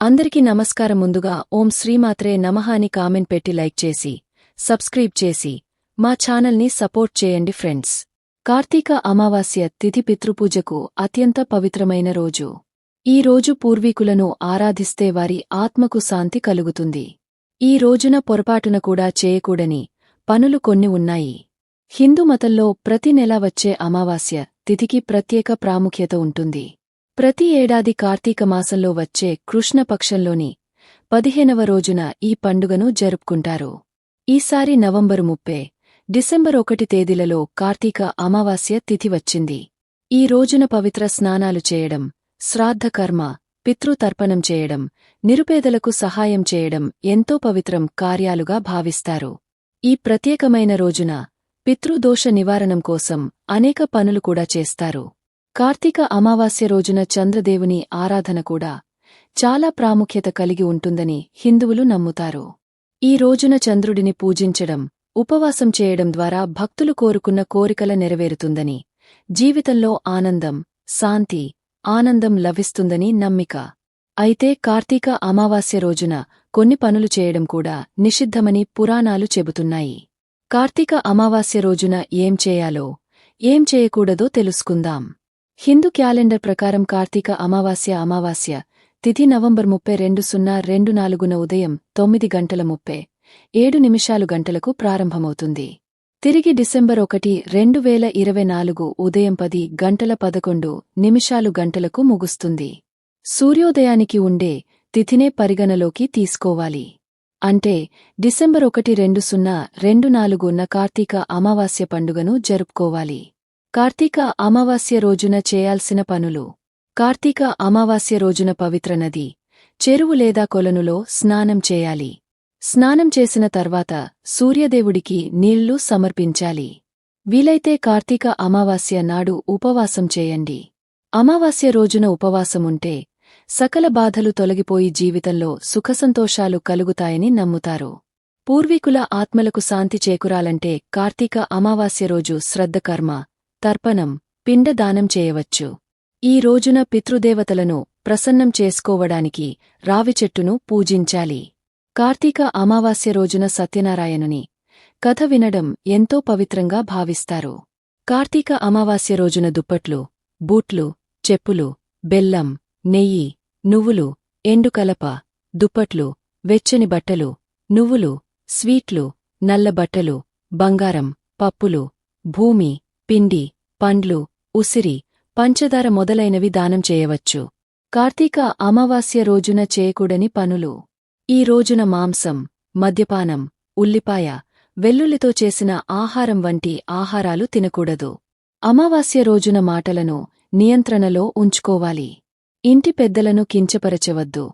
అందరికీ నమస్కారం ముందుగా ఓం శ్రీమాత్రే నమః అని కామెంట్ పెట్టి లైక్ చేసి సబ్స్క్రైబ్ చేసి మా ఛానల్ని సపోర్ట్ చేయండి ఫ్రెండ్స్. కార్తీక అమావాస్య తిథి పితృపూజకు అత్యంత పవిత్రమైన రోజు. ఈ రోజు పూర్వీకులను ఆరాధిస్తే వారి ఆత్మకు శాంతి కలుగుతుంది. ఈ రోజున పొరపాటున కూడా చేయకూడని పనులు కొన్ని ఉన్నాయి. హిందూ మతంలో ప్రతి నెలా వచ్చే అమావాస్య తిథికి ప్రత్యేక ప్రాముఖ్యత ఉంటుంది. ప్రతి ఏడాది కార్తీక మాసంలో వచ్చే కృష్ణపక్షంలోని పదిహేనవ రోజున ఈ పండుగను జరుపుకుంటారు. ఈసారి నవంబరు ముప్పే డిసెంబర్ ఒకటి తేదీలలో కార్తీక అమావాస్య తిథి వచ్చింది. ఈ రోజున పవిత్ర స్నానాలు చేయడం శ్రాద్ధకర్మ పితృతర్పణం చేయడం నిరుపేదలకు సహాయం చేయడం ఎంతో పవిత్రం కార్యాలుగా భావిస్తారు. ఈ ప్రత్యేకమైన రోజున పితృదోష నివారణం కోసం అనేక పనులు కూడా చేస్తారు. కార్తీక అమావాస్య రోజున చంద్రదేవుని ఆరాధన కూడా చాలా ప్రాముఖ్యత కలిగి ఉంటుందని హిందువులు నమ్ముతారు. ఈ రోజున చంద్రుడిని పూజించడం ఉపవాసం చేయడం ద్వారా భక్తులు కోరుకున్న కోరికల నెరవేరుతుందని జీవితంలో ఆనందం శాంతి ఆనందం లభిస్తుందని నమ్మిక. అయితే కార్తీక అమావాస్య రోజున కొన్ని పనులు చేయడం కూడా నిషిద్ధమని పురాణాలు చెబుతున్నాయి. కార్తీక అమావాస్య రోజున ఏం చేయాలో ఏం చేయకూడదో తెలుసుకుందాం. హిందూ క్యాలెండర్ ప్రకారం కార్తీక అమావాస్య అమావాస్య తిథి నవంబర్ ముప్పై రెండు సున్నా రెండు నాలుగున ఉదయం తొమ్మిది గంటల ముప్పై ఏడు నిమిషాలు గంటలకు ప్రారంభమవుతుంది. తిరిగి డిసెంబర్ ఒకటి రెండు వేల ఇరవై నాలుగు ఉదయం పది గంటల పదకొండు నిమిషాలు గంటలకు ముగుస్తుంది. సూర్యోదయానికి ఉండే తిథినే పరిగణలోకి తీసుకోవాలి. అంటే డిసెంబర్ ఒకటి రెండు సున్నా రెండు నాలుగున్న కార్తీక అమావాస్య పండుగను జరుపుకోవాలి. కార్తీక అమావాస్య రోజున చేయాల్సిన పనులు. కార్తీక అమావాస్య రోజున పవిత్ర నది చెరువు లేదా కొలనులో స్నానం చేయాలి. స్నానం చేసిన తర్వాత సూర్యదేవుడికి నీళ్ళు సమర్పించాలి. వీలైతే కార్తీక అమావాస్య నాడు ఉపవాసం చేయండి. అమావాస్య రోజున ఉపవాసముంటే సకల బాధలు తొలగిపోయి జీవితంలో సుఖసంతోషాలు కలుగుతాయని నమ్ముతారు. పూర్వీకుల ఆత్మలకు శాంతి చేకురాలంటే కార్తీక అమావాస్య రోజు శ్రద్ధకర్మ తర్పణం పిండదానం చేయవచ్చు. ఈ రోజున పితృదేవతలను ప్రసన్నం చేసుకోవడానికి రావి చెట్టును పూజించాలి. కార్తీక అమావాస్య రోజున సత్యనారాయణుని కథ వినడం ఎంతో పవిత్రంగా భావిస్తారు. కార్తీక అమావాస్య రోజున దుప్పట్లు బూట్లు చెప్పులు బెల్లం నెయ్యి నువ్వులు ఎండుకలప దుప్పట్లు వెచ్చని బట్టలు నువ్వులు స్వీట్లు నల్ల బట్టలు బంగారం పప్పులు భూమి పిండి పండ్లు ఉసిరి పంచదార మొదలైనవి దానం చేయవచ్చు. కార్తీక అమావాస్య రోజున చేయకూడని పనులు. ఈ రోజున మాంసం మద్యపానం ఉల్లిపాయ వెల్లుల్లితో చేసిన ఆహారం వంటి ఆహారాలు తినకూడదు. అమావాస్య రోజున మాటలను నియంత్రణలో ఉంచుకోవాలి. ఇంటి పెద్దలను కించపరచవద్దు.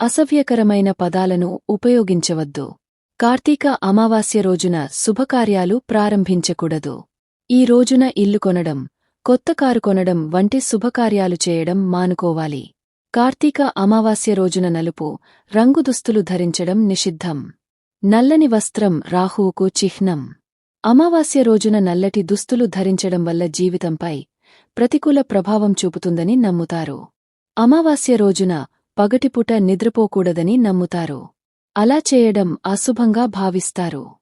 అసభ్యకరమైన పదాలను ఉపయోగించవద్దు. కార్తీక అమావాస్య రోజున శుభకార్యాలు ప్రారంభించకూడదు. ఈ రోజున ఇల్లు కొనడం కొత్త కారు కొనడం వంటి శుభకార్యాలు చేయడం మానుకోవాలి. కార్తీక అమావాస్య రోజున నలుపు రంగు దుస్తులు ధరించడం నిషిద్ధం. నల్లని వస్త్రం రాహువుకు చిహ్నం. అమావాస్య రోజున నల్లటి దుస్తులు ధరించడం వల్ల జీవితంపై ప్రతికూల ప్రభావం చూపుతుందని నమ్ముతారు. అమావాస్య రోజున పగటిపుట నిద్రపోకూడదని నమ్ముతారు. అలా చేయడం అశుభంగా భావిస్తారు.